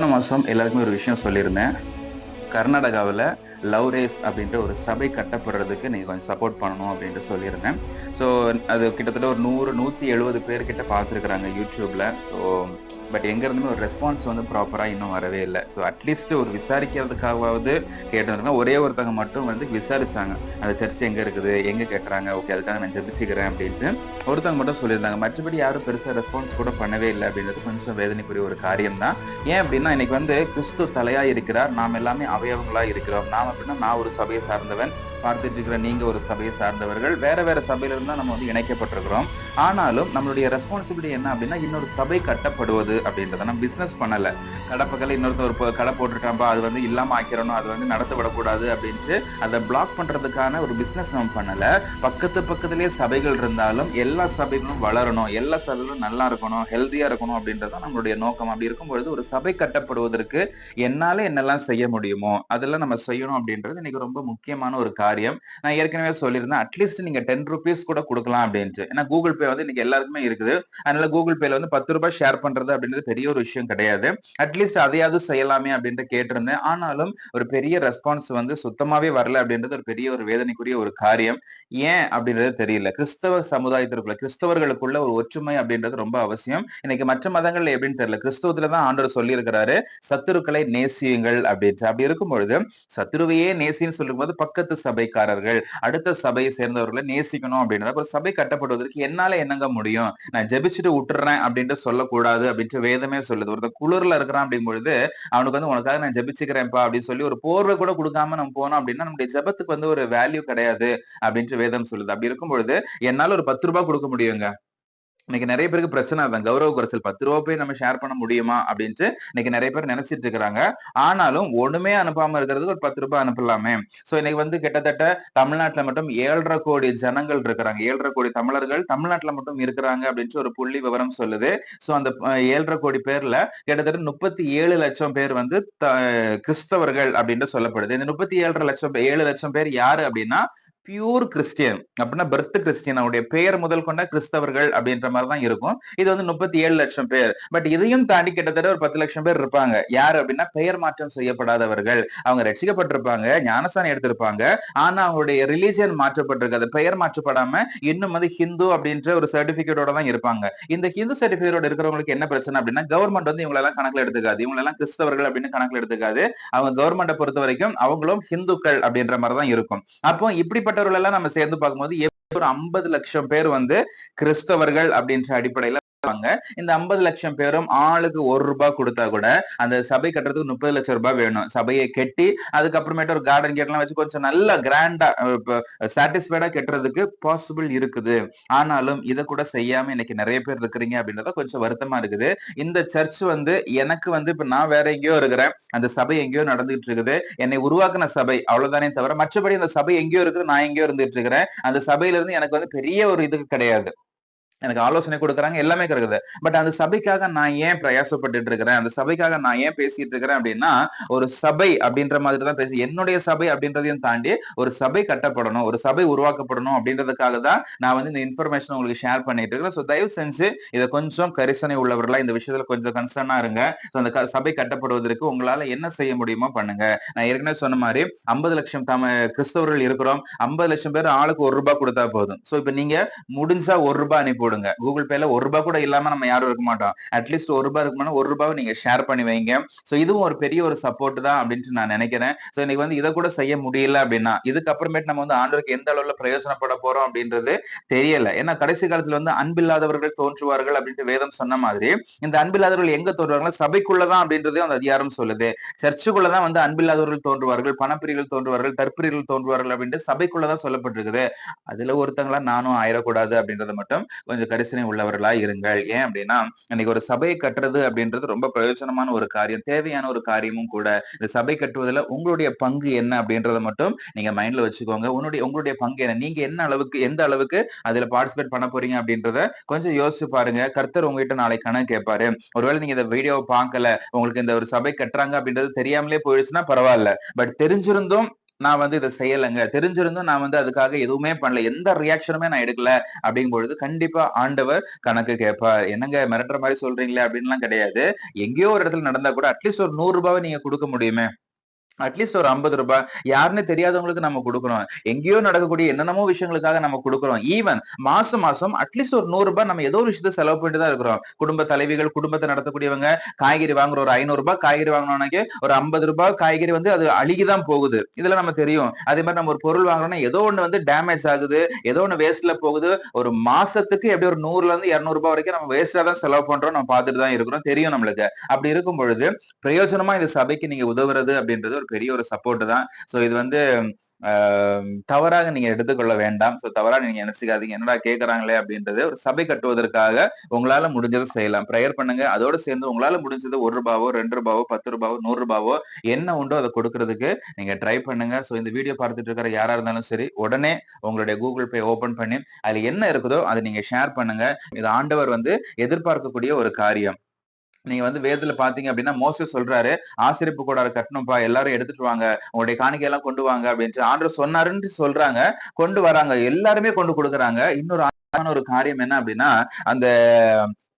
போன மாதம் எல்லாருக்குமே ஒரு விஷயம் சொல்லியிருந்தேன். கர்நாடகாவில் லவ் ரேஸ் அப்படின்ற ஒரு சபை கட்டப்படுறதுக்கு நீங்கள் கொஞ்சம் சப்போர்ட் பண்ணணும் அப்படின்ட்டு சொல்லியிருந்தேன். ஸோ அது கிட்டத்தட்ட ஒரு நூறு நூற்றி எழுபது பேர்கிட்ட பார்த்துருக்குறாங்க யூடியூப்பில் ஸோ பட் எங்கேருந்துமே ஒரு ரெஸ்பான்ஸ் வந்து ப்ராப்பராக இன்னும் வரவே இல்லை. ஸோ அட்லீஸ்ட் ஒரு விசாரிக்கிறதுக்காகவாவது கேட்டிருந்தோம்னா ஒரே ஒருத்தவங்க மட்டும் வந்து விசாரிச்சாங்க. அந்த சர்ச் எங்கே இருக்குது? எங்கே கேட்டுறாங்க ஓகே அதுக்காக நான் ஜெபிச்சுக்கிறேன் அப்படின்ட்டு ஒருத்தவங்க மட்டும் சொல்லியிருந்தாங்க. மற்றபடி யாரும் பெருசாக ரெஸ்பான்ஸ் கூட பண்ணவே இல்லை அப்படின்றது கொஞ்சம் வேதனைக்குரிய ஒரு காரியம் தான் ஏன் அப்படின்னா இன்னைக்கு வந்து கிறிஸ்து தலையாக இருக்கிறார். நாம் எல்லாமே அவயவங்களாக இருக்கிறோம். நாம் அப்படின்னா நான் ஒரு சபையை சார்ந்தவன். பார்த்துட்டு இருக்கிற நீங்க ஒரு சபையை சார்ந்தவர்கள் வேற வேற சபையில இருந்தா நம்ம வந்து இணைக்கப்பட்டிருக்கிறோம். ஆனாலும் நம்மளுடைய ரெஸ்பான்சிபிலிட்டி என்ன அப்படின்னா இன்னொரு சபை கட்டப்படுவது அப்படின்றத நம்ம பிசினஸ் பண்ணல. கடப்பக்கல இன்னொருத்தர் ஒரு கடை போட்டுட்டாம்பா அது வந்து இல்லாம ஆக்கிறணும் அது வந்து நடத்த விடக்கூடாது அப்படின்ட்டு அதை பிளாக் பண்றதுக்கான ஒரு பிசினஸ் நம்ம பண்ணல. பக்கத்து பக்கத்துலேயே சபைகள் இருந்தாலும் எல்லா சபைகளும் வளரணும் எல்லா சபைகளும் நல்லா இருக்கணும் ஹெல்த்தியாக இருக்கணும் அப்படின்றது தான் நம்மளுடைய நோக்கம். அப்படி இருக்கும்பொழுது ஒரு சபை கட்டப்படுவதற்கு என்னால என்னெல்லாம் செய்ய முடியுமோ அதெல்லாம் நம்ம செய்யணும் அப்படின்றது இன்னைக்கு ரொம்ப முக்கியமான ஒரு காரியம். நான் ஏற்கனவே சொல்லியிருந்தேன் அட்லீஸ்ட் நீங்க டென் ருபீஸ் கூட கொடுக்கலாம் அப்படின்ட்டு. ஏன்னா கூகுள் பே வந்து இன்னைக்கு எல்லாருக்குமே இருக்குது. அதனால கூகுள் பேல வந்து பத்து ரூபாய் ஷேர் பண்றது அப்படின்றது பெரிய ஒரு விஷயம் கிடையாது. அட்லீஸ்ட் அட்லீஸ்ட் அதையாவது செய்யலாமே அப்படின்ட்டு கேட்டிருந்தேன். ஆனாலும் ஒரு பெரிய ரெஸ்பான்ஸ் வந்து சுத்தமாவே வரல அப்படின்றது ஒரு பெரிய ஒரு வேதனைக்குரிய ஒரு காரியம். ஏன் அப்படின்றது தெரியல. கிறிஸ்தவ சமுதாயத்திற்குள்ள கிறிஸ்தவர்களுக்குள்ள ஒரு ஒற்றுமை அப்படின்றது ரொம்ப அவசியம். இன்னைக்கு மற்ற மதங்கள் எப்படின்னு தெரியல. கிறிஸ்தவத்துல தான் ஆண்டவர் சொல்லி இருக்கிறாரு சத்துருக்களை நேசியுங்கள் அப்படின்ட்டு. அப்படி இருக்கும் பொழுது சத்துருவையே நேசின்னு சொல்லும்போது பக்கத்து சபைக்காரர்கள் அடுத்த சபையை சேர்ந்தவர்களை நேசிக்கணும் அப்படின்றத. ஒரு சபை கட்டப்படுவதற்கு என்னால என்னங்க முடியும்? நான் ஜெபிச்சுட்டு விட்டுறேன் அப்படின்ட்டு சொல்லக்கூடாது அப்படின்ட்டு வேதமே சொல்லுது. ஒருத்தர் குளிர்ல இருக்கிறான் அப்படிங்கும் பொழுது அவனுக்கு வந்து உனக்காக நான் ஜபிச்சுக்கிறேன்ப்பா அப்படின்னு சொல்லி ஒரு போர்வை கூட கொடுக்காம நம்ம போனோம் அப்படின்னா நம்முடைய ஜெபத்துக்கு வந்து ஒரு வேல்யூ கிடையாது அப்படின்ட்டு வேதம் சொல்லுது. அப்படி இருக்கும் பொழுது என்னால ஒரு பத்து ரூபாய் கொடுக்க முடியுங்க. இன்னைக்கு நிறைய பேருக்கு பிரச்சனை அதான் கௌரவ குறைச்சல் பத்து ரூபா போய் நம்ம ஷேர் பண்ண முடியுமா அப்படின்ட்டு இன்னைக்கு நிறைய பேர் நினைச்சிட்டு இருக்கிறாங்க. ஆனாலும் ஒண்ணுமே அனுப்பாம இருக்கிறதுக்கு ஒரு பத்து ரூபாய் அனுப்பலாமே. சோ இன்னைக்கு வந்து கிட்டத்தட்ட தமிழ்நாட்டுல மட்டும் ஏழரை கோடி ஜனங்கள் இருக்கிறாங்க. ஏழரை கோடி தமிழர்கள் தமிழ்நாட்டுல மட்டும் இருக்கிறாங்க அப்படின்ட்டு ஒரு புள்ளி விவரம் சொல்லுது. சோ அந்த ஏழரை கோடி பேர்ல கிட்டத்தட்ட முப்பத்தி ஏழு லட்சம் பேர் வந்து த- கிறிஸ்தவர்கள் அப்படின்ட்டு சொல்லப்படுது. இந்த முப்பத்தி ஏழரை லட்சம் ஏழு லட்சம் பேர் யாரு அப்படின்னா பியூர் கிறிஸ்டியன் அப்படின்னா பெர்த் கிறிஸ்டியன் அவருடைய பெயர் முதல் கொண்ட கிறிஸ்தவர்கள் அப்படின்ற மாதிரி தான் இருக்கும். இது வந்து முப்பத்தி ஏழு லட்சம் பேர். பட் இதையும் தாண்டி கிட்டத்தட்ட ஒரு பத்து லட்சம் பேர் இருப்பாங்க. யார் அப்படின்னா பெயர் மாற்றம் செய்யப்படாதவர்கள். அவங்க ரட்சிக்கப்பட்டிருப்பாங்க ஞானசானம் எடுத்திருப்பாங்க. ஆனா அவங்களுடைய ரிலீஜியன் மாற்றப்பட்டிருக்கு அது பெயர் மாற்றப்படாம இன்னும் வந்து ஹிந்து அப்படின்ற ஒரு சர்டிபிகேட்டோட தான் இருப்பாங்க. இந்த ஹிந்து சர்டிபிகேட்டோட இருக்கிறவங்களுக்கு என்ன பிரச்சனை அப்படின்னா கவர்மெண்ட் வந்து இவங்களெல்லாம் கணக்கில் எடுத்துக்காது. இவங்களெல்லாம் கிறிஸ்தவர்கள் அப்படின்னு கணக்கில் எடுத்துக்காது. அவங்க கவர்மெண்ட்டை பொறுத்த வரைக்கும் அவங்களும் ஹிந்துக்கள் அப்படின்ற மாதிரி தான் இருக்கும். அப்போ இப்படி இப்படிப்பட்டவர்கள் எல்லாம் நம்ம சேர்ந்து பார்க்கும்போது ஒரு ஐம்பது லட்சம் பேர் வந்து கிறிஸ்தவர்கள் அப்படின்ற அடிப்படையில வாங்க. இந்த ஐம்பது லட்சம் பேரும் ஆளுக்கு ஒரு ரூபாய் கொடுத்தா கூட அந்த சபை கட்டுறதுக்கு முப்பது லட்சம் ரூபாய் வேணும். சபையை கட்டி அதுக்கப்புறமேட்டு ஒரு கார்டன் கேட் எல்லாம் வச்சு கொஞ்சம் நல்ல கிராண்டா சாட்டிஸ்ஃபைடா கட்டுறதுக்கு பாசிபிள் இருக்குது. ஆனாலும் இதை கூட செய்யாம இன்னைக்கு நிறைய பேர் இருக்கிறீங்க அப்படின்றத கொஞ்சம் வருத்தமா இருக்குது. இந்த சர்ச் வந்து எனக்கு வந்து இப்ப நான் வேற எங்கேயோ இருக்கிறேன். அந்த சபை எங்கேயோ நடந்துகிட்டு இருக்குது. என்னை உருவாக்குன சபை அவ்வளவுதானே தவிர மற்றபடி அந்த சபை எங்கேயோ இருக்குது நான் எங்கேயோ இருந்துட்டு இருக்கிறேன். அந்த சபையில இருந்து எனக்கு வந்து பெரிய ஒரு இது கிடையாது. எனக்கு ஆலோசனை கொடுக்குறாங்க எல்லாமே கிடக்குது பட் அந்த சபைக்காக நான் ஏன் பிரயாசப்பட்டுட்டு இருக்கிறேன் அந்த சபைக்காக நான் ஏன் பேசிட்டு இருக்கிறேன் அப்படின்னா ஒரு சபை அப்படின்ற மாதிரி தான் பேசி என்னுடைய சபை அப்படின்றதையும் தாண்டி ஒரு சபை கட்டப்படணும் ஒரு சபை உருவாக்கப்படணும் அப்படின்றதுக்காக தான் நான் வந்து இந்த இன்ஃபர்மேஷன் உங்களுக்கு ஷேர் பண்ணிட்டு இருக்கிறேன் ஸோ தயவு செஞ்சு இதை கொஞ்சம் கரிசனை உள்ளவர்களா இந்த விஷயத்துல கொஞ்சம் கன்சர்னா இருங்க. ஸோ அந்த சபை கட்டப்படுவதற்கு உங்களால என்ன செய்ய முடியுமோ பண்ணுங்க. நான் ஏற்கனவே சொன்ன மாதிரி ஐம்பது லட்சம் தம கிறிஸ்தவர்கள் இருக்கிறோம். ஐம்பது லட்சம் பேர் ஆளுக்கு ஒரு ரூபாய் கொடுத்தா போதும். ஸோ இப்போ நீங்க முடிஞ்சா ஒரு ரூபாய் அனுப்பி கொடுங்க. கூகுள் பேல ஒரு ரூபாய் கூட இல்லாம நம்ம யாரும் இருக்க மாட்டோம். அட்லீஸ்ட் ஒரு ரூபாய் இருக்குமானா ஒரு ரூபாவை நீங்க ஷேர் பண்ணி வைங்க. ஸோ இதுவும் ஒரு பெரிய ஒரு சப்போர்ட் தான் அப்படின்ட்டு நான் நினைக்கிறேன். ஸோ இன்னைக்கு வந்து இதை கூட செய்ய முடியல அப்படின்னா இதுக்கப்புறமேட்டு நம்ம வந்து ஆண்டவருக்கு எந்த அளவுல பிரயோஜனப்பட போறோம் அப்படின்றது தெரியல. ஏன்னா கடைசி காலத்துல வந்து அன்பில்லாதவர்கள் தோன்றுவார்கள் அப்படின்ட்டு வேதம் சொன்ன மாதிரி இந்த அன்பில்லாதவர்கள் எங்க தோன்றுவார்கள் சபைக்குள்ளதான் அப்படின்றதையும் அந்த அதிகாரம் சொல்லுது. சர்ச்சுக்குள்ளதான் வந்து அன்பில்லாதவர்கள் தோன்றுவார்கள் பணப்பிரிகள் தோன்றுவார்கள் தற்பிரிகள் தோன்றுவார்கள் அப்படின்ட்டு சபைக்குள்ளதான் சொல்லப்பட்டிருக்குது. அதுல ஒருத்தங்களா நானும் ஆயிடக்கூடாது அப்படின்றத மட்டும் கொஞ்சம் கரிசனை உள்ளவர்களா இருங்கள். ஏன் அப்படின்னா இன்னைக்கு ஒரு சபையை கட்டுறது அப்படின்றது ரொம்ப பிரயோஜனமான ஒரு காரியம் தேவையான ஒரு காரியமும் கூட. இந்த சபை கட்டுவதில் உங்களுடைய பங்கு என்ன அப்படின்றத மட்டும் நீங்க மைண்ட்ல வச்சுக்கோங்க. உன்னுடைய உங்களுடைய பங்கு என்ன? நீங்க என்ன அளவுக்கு எந்த அளவுக்கு அதுல பார்ட்டிசிபேட் பண்ண போறீங்க அப்படின்றத கொஞ்சம் யோசிச்சு பாருங்க. கர்த்தர் உங்ககிட்ட நாளைக்கு கணக்கு கேட்பாரு. ஒருவேளை நீங்க இந்த வீடியோவை பார்க்கல உங்களுக்கு இந்த ஒரு சபை கட்டுறாங்க அப்படின்றது தெரியாமலே போயிடுச்சுன்னா பரவாயில்ல. பட் தெரிஞ்சிருந்தும் நான் வந்து இதை செய்யலைங்க. தெரிஞ்சிருந்தும் நான் வந்து அதுக்காக எதுவுமே பண்ணல. எந்த ரியாக்ஷனுமே நான் எடுக்கல. அப்படிங்கும் பொழுது கண்டிப்பா ஆண்டவர் கணக்கு கேட்பார். என்னங்க மிரட்டுற மாதிரி சொல்றீங்களே? அப்படின்லாம் கிடையாது. எங்கேயோ ஒரு இடத்துல நடந்தா கூட அட்லீஸ்ட் ஒரு நூறு ரூபாவை நீங்க கொடுக்க முடியுமே? அட்லீஸ்ட் ஒரு ஐம்பது ரூபாய். யாருன்னு தெரியாதவங்களுக்கு நம்ம கொடுக்குறோம் எங்கேயோ நடக்கக்கூடிய என்னென்னமோ விஷயங்களுக்காக நம்ம கொடுக்குறோம். ஈவன் மாசம் மாசம் அட்லீஸ்ட் ஒரு நூறு ரூபாய் நம்ம ஏதோ ஒரு விஷயத்த செலவு பண்ணிட்டு தான் இருக்கிறோம். குடும்ப தலைவிகள் குடும்பத்தை நடத்தக்கூடியவங்க காய்கறி வாங்குற ஒரு ஐநூறு ரூபாய் காய்கறி வாங்கினோம்னாக்கே ஒரு ஐம்பது ரூபாய் காய்கறி வந்து அது அழுகிதான் போகுது. இதுல நம்ம தெரியும். அதே மாதிரி நம்ம ஒரு பொருள் வாங்குறோம்னா ஏதோ ஒண்ணு வந்து டேமேஜ் ஆகுது. ஏதோ ஒண்ணு வேஸ்ட்ல போகுது. ஒரு மாசத்துக்கு எப்படி ஒரு நூறுல இருந்து இருநூறு ரூபாய் வரைக்கும் நம்ம வேஸ்டா தான் செலவு பண்றோம் நம்ம பார்த்துட்டு தான் இருக்கிறோம். தெரியும் நம்மளுக்கு. அப்படி இருக்கும் பொழுது பிரயோஜனமா இந்த சபைக்கு நீங்க உதவுறது அப்படின்றது ஒரு பெரிய ஒரு சப்போர்ட் தான். ஸோ இது வந்து தவறாக நீங்க எடுத்துக்கொள்ள வேண்டாம். ஸோ தவறாக நீங்க நினைச்சுக்காதீங்க. என்னடா கேட்கறாங்களே அப்படின்றது ஒரு சபை கட்டுவதற்காக உங்களால முடிஞ்சதை செய்யலாம். ப்ரேயர் பண்ணுங்க. அதோட சேர்ந்து உங்களால முடிஞ்சது ஒரு ரூபாவோ ரெண்டு ரூபாவோ பத்து ரூபாவோ நூறு ரூபாவோ என்ன உண்டோ அதை கொடுக்கறதுக்கு நீங்க ட்ரை பண்ணுங்க. ஸோ இந்த வீடியோ பார்த்துட்டு இருக்கிற யாரா இருந்தாலும் சரி உடனே உங்களுடைய கூகுள் பே ஓபன் பண்ணி அதுல என்ன இருக்குதோ அதை நீங்க ஷேர் பண்ணுங்க. இது ஆண்டவர் வந்து எதிர்பார்க்கக்கூடிய ஒரு காரியம். நீங்க வந்து வேதத்துல பாத்தீங்க அப்படின்னா மோச சொல்றாரு ஆசிரியப்பு கூடார கட்டணும்ப்பா எல்லாரும் எடுத்துட்டு வாங்க உங்களுடைய காணிக்கை எல்லாம் கொண்டு வாங்க அப்படின்னு ஆண்டர் சொன்னாருன்னு சொல்றாங்க கொண்டு வராங்க எல்லாருமே கொண்டு கொடுக்குறாங்க. இன்னொரு ஆன ஒரு காரியம் என்ன அப்படின்னா அந்த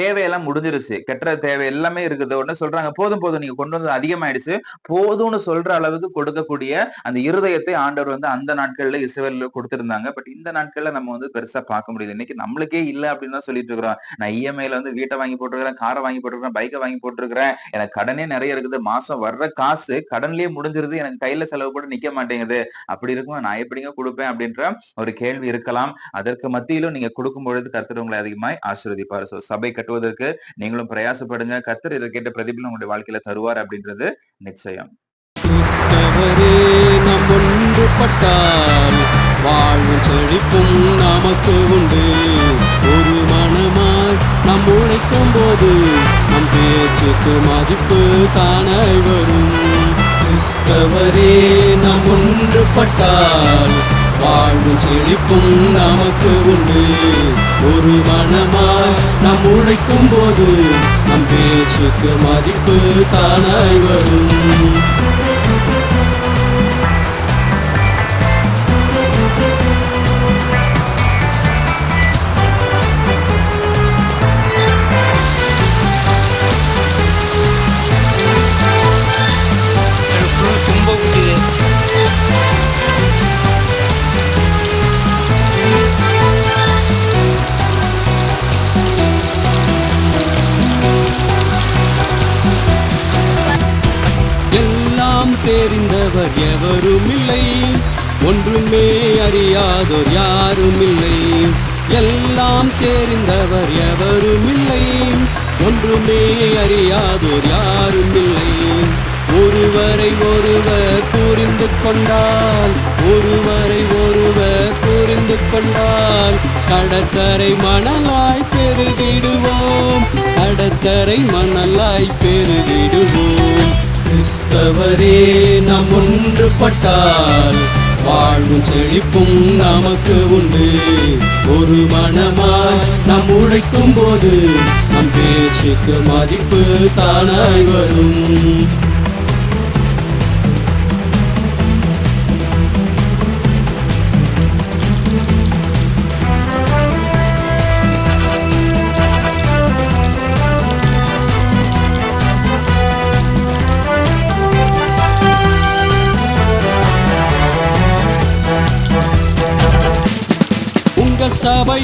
தேவையெல்லாம் முடிஞ்சிருச்சு. கெட்ட தேவை எல்லாமே இருக்குது. உடனே சொல்றாங்க போதும் போதும். நீங்க கொண்டு வந்து அதிகமாயிடுச்சு. போதும்னு சொல்ற அளவுக்கு கொடுக்கக்கூடிய அந்த இருதயத்தை ஆண்டவர் வந்து அந்த நாட்கள்ல இசைவல்ல கொடுத்திருந்தாங்க. பட் இந்த நாட்கள்ல நம்ம வந்து பெருசா பார்க்க முடியல. இன்னைக்கு நம்மளுக்கே இல்ல அப்படின்னு தான் சொல்லிட்டு இருக்கிறோம். நான் இஎம்ஐல வந்து வீட்டை வாங்கி போட்டிருக்கிறேன் காரை வாங்கி போட்டிருக்கிறேன் பைக்கை வாங்கி போட்டிருக்கிறேன். எனக்கு கடனே நிறைய இருக்குது. மாசம் வர்ற காசு கடன்லயே முடிஞ்சிருது. எனக்கு கையில செலவு கூட நிக்க மாட்டேங்குது. அப்படி இருக்கும் நான் எப்படிங்க கொடுப்பேன்? அப்படின்ற ஒரு கேள்வி இருக்கலாம். அதற்கு மத்தியிலும் நீங்க கொடுக்கும் பொழுது கர்த்தர் உங்களை அதிகமாய் ஆசிர்வதிப்பாரு. சோ சபை கட்டுவதற்கு நீங்களும் பிரயாசப்படுங்க. கத்தர் இதை கேட்ட பிரதிபலன் உங்களுடைய வாழ்க்கையில தருவார் அப்படின்றது நிச்சயம். வாழும் செழிப்பும் நமக்கு உண்டு. ஒரு மனமாய் நம் உழைக்கும் போது நம் பேச்சுக்கு மதிப்பு காண வரும். கிறிஸ்தவரே நம் ஒன்றுபட்டால் வாழ்வும் செழிப்பும் நமக்கு உண்டு. ஒரு மனமாய் நாம் உழைக்கும் போது நம் பேச்சுக்கு மதிப்பு தானாய் வரும். தெரிந்தவர் எவரும் இல்லை ஒன்றுமே அறியாதோர் யாரும் இல்லை எல்லாம் தெரிந்தவர் எவரும் இல்லை ஒன்றுமே அறியாதோர் யாரும் இல்லை ஒருவரை ஒருவர் புரிந்து கொண்டால் ஒருவரை ஒருவர் புரிந்து கொண்டால் கடற்கரை மணலாய் பெருகிடுவோம். கடற்கரை மணலாய் பெருகிடுவோம். கிறிஸ்தவரே நாம் ஒன்றுபட்டால் வாழ்வும் செழிப்பும் நமக்கு உண்டு. ஒரு மனமாய் நாம் உழைக்கும் போது நம் பேச்சுக்கு மதிப்பு தானாய் வரும்.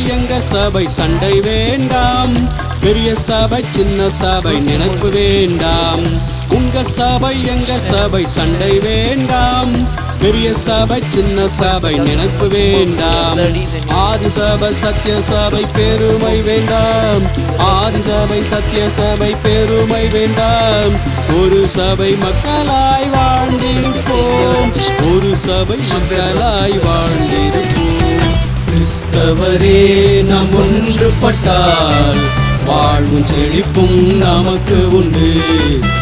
எங்க சபை சண்டை வேண்டாம். பெரிய சபை சின்ன சபை நினைப்பு வேண்டாம். உங்க சபை எங்க சபை சண்டை வேண்டாம். பெரிய சபை சின்ன சபை நினைப்பு வேண்டாம். ஆதி சபை சத்திய சபை பெருமை வேண்டாம். ஆதி சபை சத்திய சபை பெருமை வேண்டாம். ஒரு சபை மக்களாய் வாழ்ந்திருப்போம். ஒரு சபை மக்களாய் வாழ்ந்திருப்போம். கிறிஸ்தவரே நாம் ஒன்றுபட்டால் வாழ்வும் செழிப்பும் நமக்கு உண்டு.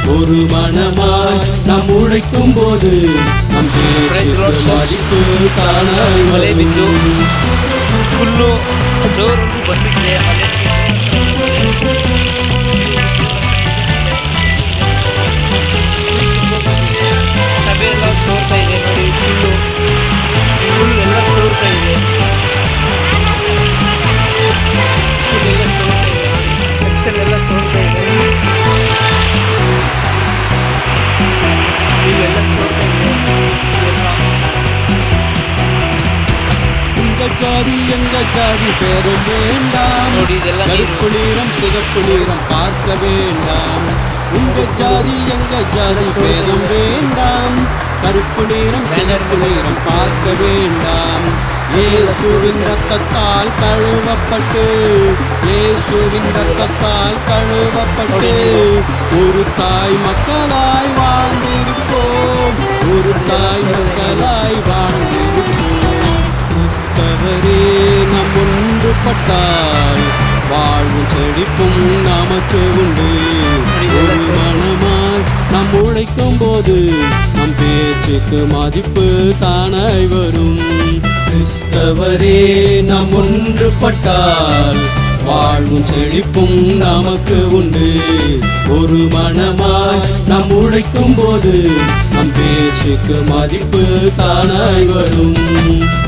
ஒரு மனமாய் நாம் உழைக்கும் போது நம் மதிப்பு காணாய் எங்க ஜாதி எங்க ஜாதி பெரும் வேண்டாம். கருப்பு நிறம் சிகப்பு நிறம் பார்க்க வேண்டாம். உங்க ஜாதி எங்க ஜாதி பேரும் வேண்டாம். கருப்பு நிறம் சிகப்பு நிறம் பார்க்க வேண்டாம். இயேசுவின் ரத்தத்தால் கழுவப்பட்டு இயேசுவின் ரத்தத்தால் கழுவப்பட்டு ஒரு தாய் மக்களாய் வாழ்ந்திருப்போம். ஒரு தாய் மக்களாய் வாழ்ந்து கிறிஸ்தவரே நம் ஒன்றுபட்டால் வாழ்வும் செழிப்பும் நமக்கு உண்டு. ஒரு மனமாய் நாம் உழைக்கும் போது நம் பேச்சுக்கு மதிப்பு தானாய் வரும். கிறிஸ்தவரே நாம் ஒன்றுபட்டால் வாழ்வும் செழிப்பும் நமக்கு உண்டு. ஒரு மனமாய் நாம் உழைக்கும் போது நம் பேச்சுக்கு மதிப்பு தானாய் வரும்.